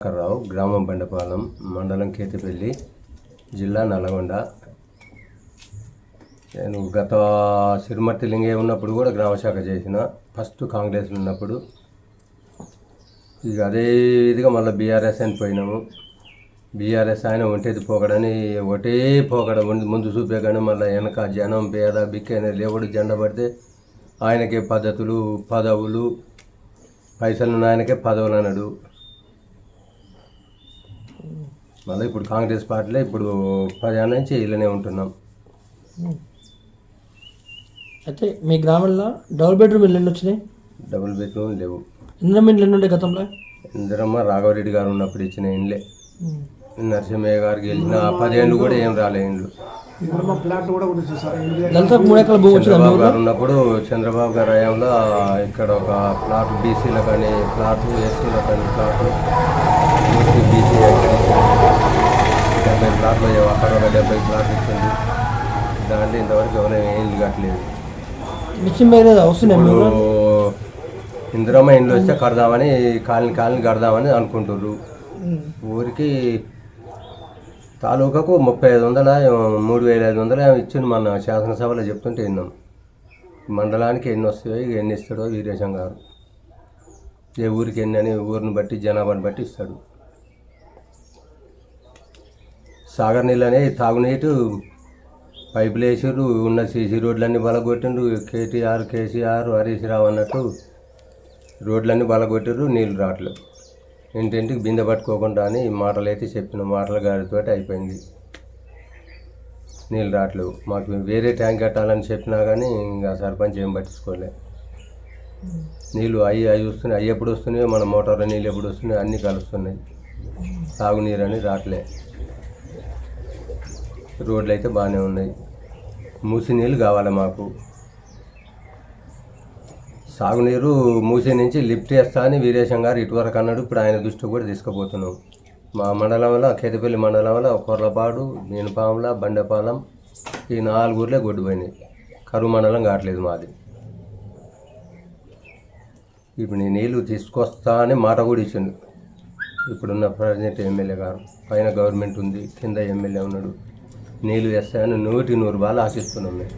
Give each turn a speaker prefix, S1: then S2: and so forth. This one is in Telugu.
S1: రావు గ్రామం బండపాలెం మండలం కేతిపల్లి జిల్లా నల్గొండ నేను గత సిరిమర్తి లింగే ఉన్నప్పుడు కూడా గ్రామ శాఖ చేసిన ఫస్ట్ కాంగ్రెస్లో ఉన్నప్పుడు. ఇక అదే ఇదిగా మళ్ళీ బీఆర్ఎస్ అని పోయినాము. బీఆర్ఎస్ ఆయన ఒంటేది పోకడని ఒకటే పోకడ ముందు చూపే కానీ మళ్ళీ వెనక జనం పేద బిక్కైన లేవుడు జెండ పడితే ఆయనకే పద్ధతులు పదవులు పైసలు ఉన్న ఆయనకే పదవులు అన్నాడు. మళ్ళీ ఇప్పుడు కాంగ్రెస్ పార్టీలో ఇప్పుడు పదేళ్ళ నుంచి ఇళ్ళనే ఉంటున్నాం.
S2: అయితే మీ గ్రామంలో డబుల్ బెడ్రూమ్ ఇల్లు ఎన్ని వచ్చినాయి?
S1: డబుల్ బెడ్రూమ్ లేవు.
S2: ఇంద్రం ఇండ్లు ఎన్ని ఉండే గతంలో?
S1: ఇందిరమ్మ రాఘవరెడ్డి గారు ఉన్నప్పుడు ఇచ్చిన ఇండ్లే. నరసింహయ్య గారికి గెలిచిన ఆ పదేళ్ళు కూడా ఏం రాలే ఇండ్లు. చంద్రబాబు గారు ఉన్నప్పుడు చంద్రబాబు గారి హయాంలో ఇక్కడ ఒక ప్లాట్ బీసీలకు కానీ ప్లాట్ ఎస్సీలకు కానీ ప్లాట్ బీసీ ఇంతవరకు ఎవరైనా ఏం కట్టలేదు
S2: మిషన్ మీద వస్తున్నాయి
S1: ఇప్పుడు? ఇందిరమ్మ ఇండ్లు వస్తే కడదామని కాలనీ కాలనీ కడదామని అనుకుంటుర్రు. ఊరికి తాలూకాకు ముప్పై ఐదు వందల మూడు వేల ఐదు వందల ఇచ్చింది మన శాసనసభలో చెప్తుంటే విన్నాం. మండలానికి ఎన్ని వస్తాయో ఎన్ని ఇస్తాడో వీరేశం గారు. ఏ ఊరికి ఎన్ని అని ఊరిని బట్టి జనాభాని బట్టి ఇస్తాడు. సాగర్ నీళ్ళు అనేది తాగునీటు పైపులు వేసారు ఉన్న సీసీ రోడ్లన్నీ బలగొట్టిండ్రు. కేటీఆర్ కేసీఆర్ హరీష్ రావు అన్నట్టు రోడ్లన్నీ బలగొట్టారు నీళ్ళు రావట్లేదు. ఇంటింటికి బిందె పట్టుకోకుండా అని మాటలు అయితే చెప్పిన మాటల గారితోటి అయిపోయింది. నీళ్ళు రావట్లేవు. మాకు వేరే ట్యాంక్ కట్టాలని చెప్పినా కానీ ఇంకా సర్పంచ్ ఏం పట్టించుకోలే. నీళ్ళు అవి అవి వస్తున్నాయి. అవి ఎప్పుడు వస్తున్నాయో మన మోటార్లో నీళ్ళు ఎప్పుడు వస్తున్నాయో అన్నీ కలుస్తున్నాయి. తాగునీరు అని రావట్లే. రోడ్లు అయితే బాగానే ఉన్నాయి. మూసి నీళ్ళు కావాలి మాకు? సాగునీరు మూసి నుంచి లిఫ్ట్ చేస్తా అని వీరేశం గారు ఇటువరకు అన్నాడు. ఇప్పుడు ఆయన దృష్టి కూడా తీసుకుపోతున్నాం. మా మండలంలో కేతపల్లి మండలంలో కొర్లపాడు నేనుపాముల బండపాలెం ఈ నాలుగు ఊర్లే గొడ్డుపోయినాయి. కరువు మండలం కావట్లేదు మాది. ఇప్పుడు నేను నీళ్ళు తీసుకొస్తా అని మాట కూడా ఇచ్చిండు. ఇప్పుడున్న ప్రజెంట్ ఎమ్మెల్యే గారు. పైన గవర్నమెంట్ ఉంది కింద ఎమ్మెల్యే ఉన్నాడు. నీళ్ళు వేస్తాయని నూటి నూరు బాలు ఆశిస్తున్నాం మేము.